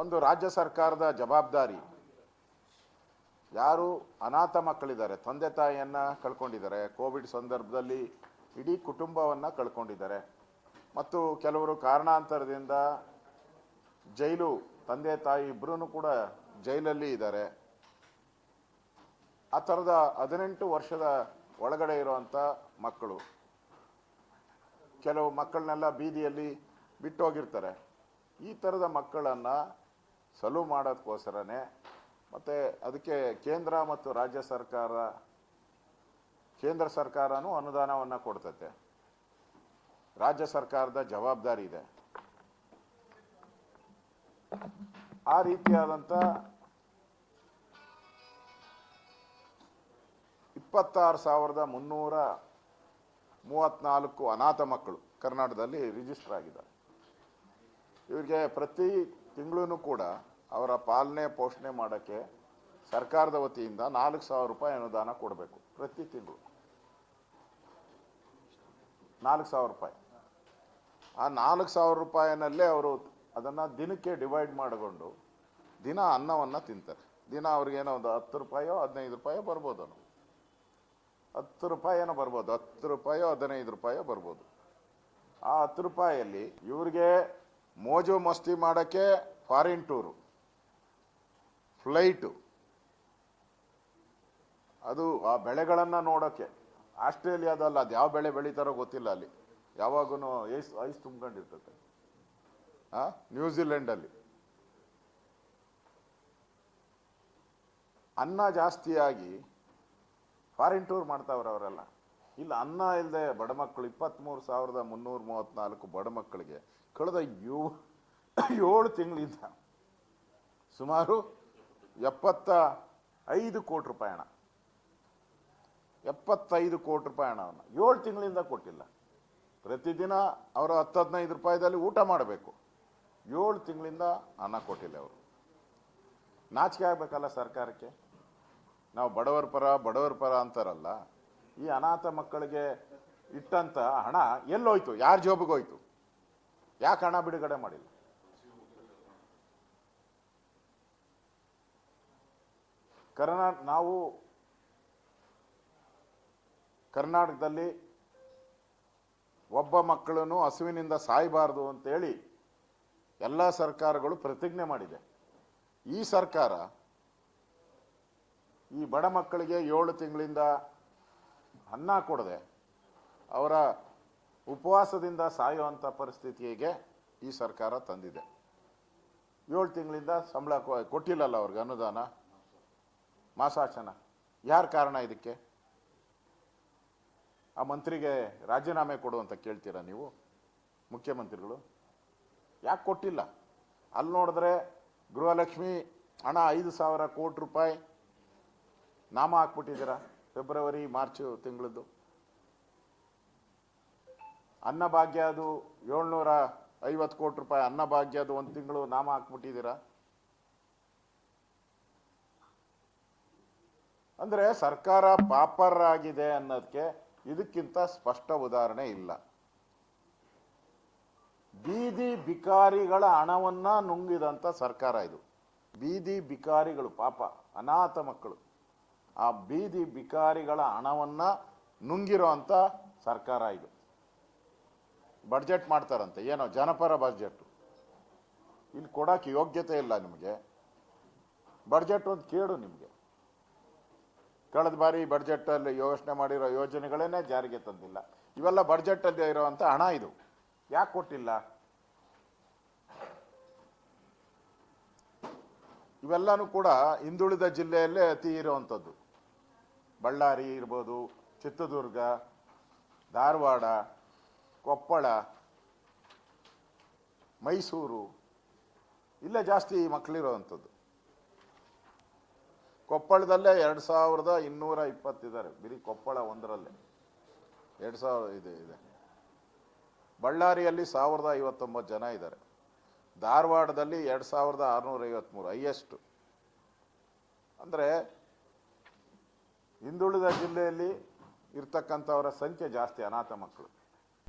ಒಂದು ರಾಜ್ಯ ಸರ್ಕಾರದ ಜವಾಬ್ದಾರಿ. ಯಾರು ಅನಾಥ ಮಕ್ಕಳಿದ್ದಾರೆ, ತಂದೆ ತಾಯಿಯನ್ನು ಕಳ್ಕೊಂಡಿದ್ದಾರೆ, ಕೋವಿಡ್ ಸಂದರ್ಭದಲ್ಲಿ ಇಡೀ ಕುಟುಂಬವನ್ನು ಕಳ್ಕೊಂಡಿದ್ದಾರೆ. ಮತ್ತು ಕೆಲವರು ಕಾರಣಾಂತರದಿಂದ ಜೈಲು, ತಂದೆ ತಾಯಿ ಇಬ್ಬರೂ ಕೂಡ ಜೈಲಲ್ಲಿ ಇದ್ದಾರೆ. ಆ ಥರದ ಹದಿನೆಂಟು ವರ್ಷದ ಒಳಗಡೆ ಇರುವಂಥ ಮಕ್ಕಳು. ಕೆಲವು ಮಕ್ಕಳನ್ನೆಲ್ಲ ಬೀದಿಯಲ್ಲಿ ಬಿಟ್ಟೋಗಿರ್ತಾರೆ. ಈ ಥರದ ಮಕ್ಕಳನ್ನು ಸಲವು ಮಾಡೋದಕ್ಕೋಸ್ಕರನೇ ಮತ್ತು ಅದಕ್ಕೆ ಕೇಂದ್ರ ಮತ್ತು ರಾಜ್ಯ ಸರ್ಕಾರ, ಕೇಂದ್ರ ಸರ್ಕಾರನೂ ಅನುದಾನವನ್ನು ಕೊಡ್ತತೆ. ರಾಜ್ಯ ಸರ್ಕಾರದ ಜವಾಬ್ದಾರಿ ಇದೆ. ಆ ರೀತಿಯಾದಂಥ ಇಪ್ಪತ್ತಾರು ಸಾವಿರದ ಮುನ್ನೂರ ಮೂವತ್ತ್ನಾಲ್ಕು ಅನಾಥ ಮಕ್ಕಳು ಕರ್ನಾಟಕದಲ್ಲಿ ರಿಜಿಸ್ಟರ್ ಆಗಿದ್ದಾರೆ. ಇವರಿಗೆ ಪ್ರತಿ ತಿಂಗಳೂ ಕೂಡ ಅವರ ಪಾಲನೆ, ಪೋಷಣೆ ಮಾಡೋಕ್ಕೆ ಸರ್ಕಾರದ ವತಿಯಿಂದ ನಾಲ್ಕು ಸಾವಿರ ರೂಪಾಯಿ ಅನುದಾನ ಕೊಡಬೇಕು ಪ್ರತಿ ತಿಂಗಳು. ನಾಲ್ಕು ಸಾವಿರ ರೂಪಾಯಿ. ಆ ನಾಲ್ಕು ಸಾವಿರ ರೂಪಾಯಿನಲ್ಲೇ ಅವರು ಅದನ್ನು ದಿನಕ್ಕೆ ಡಿವೈಡ್ ಮಾಡಿಕೊಂಡು ದಿನ ಅನ್ನವನ್ನು ತಿಂತಾರೆ. ದಿನ ಅವ್ರಿಗೇನೋ ಒಂದು ಹತ್ತು ರೂಪಾಯೋ, ಹದಿನೈದು ರೂಪಾಯೋ ಬರ್ಬೋದು ಅವನು ಹತ್ತು ರೂಪಾಯಿ ಏನೋ ಬರ್ಬೋದು, ಹತ್ತು ರೂಪಾಯೋ, ಹದಿನೈದು ರೂಪಾಯೋ ಬರ್ಬೋದು. ಆ ಹತ್ತು ರೂಪಾಯಲ್ಲಿ ಇವ್ರಿಗೆ ಮೋಜು ಮಸ್ತಿ ಮಾಡೋಕ್ಕೆ ಫಾರಿನ್ ಟೂರು. ಫ್ಲೈಟು. ಅದು ಆ ಬೆಳೆಗಳನ್ನು ನೋಡೋಕ್ಕೆ. ಆಸ್ಟ್ರೇಲಿಯಾದಲ್ಲ, ಅದು ಯಾವ ಬೆಳೆ ಬೆಳೀತಾರೋ ಗೊತ್ತಿಲ್ಲ ಅಲ್ಲಿ. ಯಾವಾಗೂ ಐಸ್ ಐಸ್ ತುಂಬ್ಕೊಂಡಿರ್ತದೆ. ಆ, ನ್ಯೂಜಿಲೆಂಡಲ್ಲಿ. ಅನ್ನ ಜಾಸ್ತಿಯಾಗಿ ಫಾರಿನ್ ಟೂರ್ ಮಾಡ್ತಾವ್ರೆ ಅವರೆಲ್ಲ ಇಲ್ಲ, ಅನ್ನ ಇಲ್ಲದೆ ಬಡ ಮಕ್ಕಳು ಇಪ್ಪತ್ತ್ಮೂರು ಸಾವಿರದ ಮುನ್ನೂರ ಮೂವತ್ತ್ನಾಲ್ಕು ಬಡ ಮಕ್ಕಳಿಗೆ ಕಳೆದ ಯೋ, ಏಳು ತಿಂಗಳಿಂದ ಸುಮಾರು ಎಪ್ಪತ್ತ ಐದು ಕೋಟಿ ರೂಪಾಯಿ ಹಣ. ಎಪ್ಪತ್ತೈದು ಕೋಟಿ ರೂಪಾಯಿ ಹಣವನ್ನು ಏಳು ತಿಂಗಳಿಂದ ಕೊಟ್ಟಿಲ್ಲ. ಪ್ರತಿದಿನ ಅವರು ಹತ್ತು ಹದಿನೈದು ರೂಪಾಯಿದಲ್ಲಿ ಊಟ ಮಾಡಬೇಕು. ಏಳು ತಿಂಗಳಿಂದ ಹಣ ಕೊಟ್ಟಿಲ್ಲ ಅವರು. ನಾಚಿಕೆ ಆಗಬೇಕಲ್ಲ ಸರ್ಕಾರಕ್ಕೆ? ನಾವು ಬಡವರ ಪರ ಬಡವರ ಪರ ಅಂತಾರಲ್ಲ. ಈ ಅನಾಥ ಮಕ್ಕಳಿಗೆ ಇಟ್ಟಂತ ಹಣ ಎಲ್ಲೋಯ್ತು, ಯಾರ ಜೋಬಿಗೋಯ್ತು ಯಾಕೆ ಹಣ ಬಿಡುಗಡೆ ಮಾಡಿಲ್ಲ? ಕರ್ನಾ, ನಾವು ಕರ್ನಾಟಕದಲ್ಲಿ ಒಬ್ಬ ಮಕ್ಕಳನ್ನು ಹಸುವಿನಿಂದ ಸಾಯಬಾರದು ಅಂತೇಳಿ ಎಲ್ಲ ಸರ್ಕಾರಗಳು ಪ್ರತಿಜ್ಞೆ ಮಾಡಿದೆ. ಈ ಸರ್ಕಾರ ಈ ಬಡ ಮಕ್ಕಳಿಗೆ ಏಳು ತಿಂಗಳಿಂದ ಅನ್ನ ಕೊಡದೆ ಅವರ ಉಪವಾಸದಿಂದ ಸಾಯುವಂಥ ಪರಿಸ್ಥಿತಿಗೆ ಈ ಸರ್ಕಾರ ತಂದಿದೆ. ಏಳು ತಿಂಗಳಿಂದ ಸಂಬಳ ಕೊಟ್ಟಿಲ್ಲಲ್ಲ ಅವ್ರಿಗೆ ಅನುದಾನ, ಮಾಸಾಚನ. ಯಾರು ಕಾರಣ ಇದಕ್ಕೆ? ಆ ಮಂತ್ರಿಗೆ ರಾಜೀನಾಮೆ ಕೊಡು ಅಂತ ಕೇಳ್ತೀರಾ ನೀವು, ಮುಖ್ಯಮಂತ್ರಿಗಳು? ಯಾಕೆ ಕೊಟ್ಟಿಲ್ಲ? ಅಲ್ಲಿ ನೋಡಿದ್ರೆ ಗೃಹಲಕ್ಷ್ಮಿ ಹಣ ಐದು ಸಾವಿರ ಕೋಟಿ ರೂಪಾಯಿ ನಾಮ ಹಾಕ್ಬಿಟ್ಟಿದ್ದೀರಾ? ಫೆಬ್ರವರಿ, ಮಾರ್ಚ್ ತಿಂಗಳದ್ದು. ಅನ್ನಭಾಗ್ಯ ಅದು ಏಳ್ನೂರ ಐವತ್ತು ಕೋಟಿ ರೂಪಾಯಿ. ಅನ್ನಭಾಗ್ಯ ಅದು ಒಂದು ತಿಂಗಳು ನಾಮ ಹಾಕ್ಬಿಟ್ಟಿದ್ದೀರಾ? ಅಂದ್ರೆ ಸರ್ಕಾರ ಪಾಪರ್ ಆಗಿದೆ ಅನ್ನೋದಕ್ಕೆ ಇದಕ್ಕಿಂತ ಸ್ಪಷ್ಟ ಉದಾಹರಣೆ ಇಲ್ಲ. ಬೀದಿ ಬಿಕಾರಿಗಳ ಹಣವನ್ನ ನುಂಗಿದಂಥ ಸರ್ಕಾರ ಇದು. ಬೀದಿ ಬಿಕಾರಿಗಳು ಪಾಪ, ಅನಾಥ ಮಕ್ಕಳು. ಆ ಬೀದಿ ಬಿಕಾರಿಗಳ ಹಣವನ್ನ ನುಂಗಿರೋ ಅಂತ ಸರ್ಕಾರ ಇದು. ಬಡ್ಜೆಟ್ ಮಾಡ್ತಾರಂತೆ. ಏನೋ ಜನಪರ ಬಜೆಟ್ ಇಲ್ಲಿ ಕೊಡಕ್ಕೆ ಯೋಗ್ಯತೆ ಇಲ್ಲ ನಿಮಗೆ. ಬಡ್ಜೆಟ್ ಒಂದು ಕೇಳು ನಿಮಗೆ. ಕಳೆದ ಬಾರಿ ಬಡ್ಜೆಟಲ್ಲಿ ಯೋಚನೆ ಮಾಡಿರೋ ಯೋಜನೆಗಳನ್ನೇ ಜಾರಿಗೆ ತಂದಿಲ್ಲ. ಇವೆಲ್ಲ ಬಡ್ಜೆಟಲ್ಲಿ ಇರುವಂಥ ಹಣ ಇದು. ಯಾಕೆ ಕೊಟ್ಟಿಲ್ಲ? ಇವೆಲ್ಲನೂ ಕೂಡ ಹಿಂದುಳಿದ ಜಿಲ್ಲೆಯಲ್ಲೇ ಅತಿ ಇರುವಂಥದ್ದು. ಬಳ್ಳಾರಿ ಇರ್ಬೋದು, ಚಿತ್ರದುರ್ಗ, ಧಾರವಾಡ, ಕೊಪ್ಪಳ, ಮೈಸೂರು, ಇಲ್ಲೇ ಜಾಸ್ತಿ ಮಕ್ಕಳಿರುವಂಥದ್ದು. ಕೊಪ್ಪಳದಲ್ಲೇ ಎರಡು ಸಾವಿರದ ಇನ್ನೂರ ಇಪ್ಪತ್ತಿದ್ದಾರೆ. ಬರೀ ಕೊಪ್ಪಳ ಒಂದರಲ್ಲೇ. ಎರಡು ಸಾವಿರ ಇದೆ ಇದೆ. ಬಳ್ಳಾರಿಯಲ್ಲಿ ಸಾವಿರದ ಐವತ್ತೊಂಬತ್ತು ಜನ ಇದ್ದಾರೆ. ಧಾರವಾಡದಲ್ಲಿ ಎರಡು ಸಾವಿರದ ಆರುನೂರ ಐವತ್ಮೂರು ಹೈಯೆಸ್ಟು. ಅಂದರೆ ಹಿಂದುಳಿದ ಜಿಲ್ಲೆಯಲ್ಲಿ ಇರ್ತಕ್ಕಂಥವರ ಸಂಖ್ಯೆ ಜಾಸ್ತಿ ಅನಾಥ ಮಕ್ಕಳು.